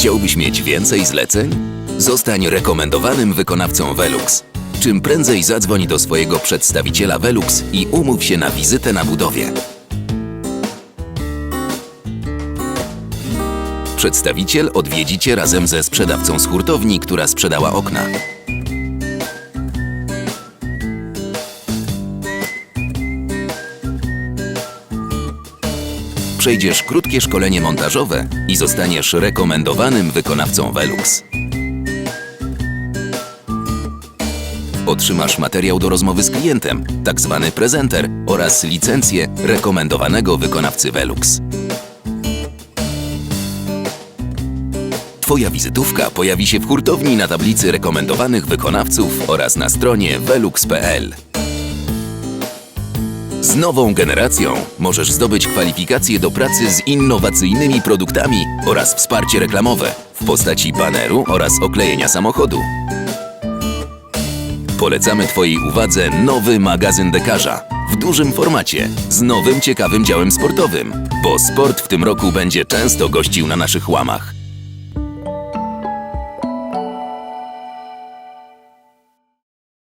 Chciałbyś mieć więcej zleceń? Zostań rekomendowanym wykonawcą Velux. Czym prędzej zadzwoń do swojego przedstawiciela Velux i umów się na wizytę na budowie. Przedstawiciel odwiedzi Cię razem ze sprzedawcą z hurtowni, która sprzedała okna. Przejdziesz krótkie szkolenie montażowe i zostaniesz rekomendowanym wykonawcą Velux. Otrzymasz materiał do rozmowy z klientem, tak zwany prezenter oraz licencję rekomendowanego wykonawcy Velux. Twoja wizytówka pojawi się w hurtowni na tablicy rekomendowanych wykonawców oraz na stronie velux.pl. Z nową generacją możesz zdobyć kwalifikacje do pracy z innowacyjnymi produktami oraz wsparcie reklamowe w postaci baneru oraz oklejenia samochodu. Polecamy Twojej uwadze nowy magazyn Dekarza w dużym formacie z nowym ciekawym działem sportowym, bo sport w tym roku będzie często gościł na naszych łamach.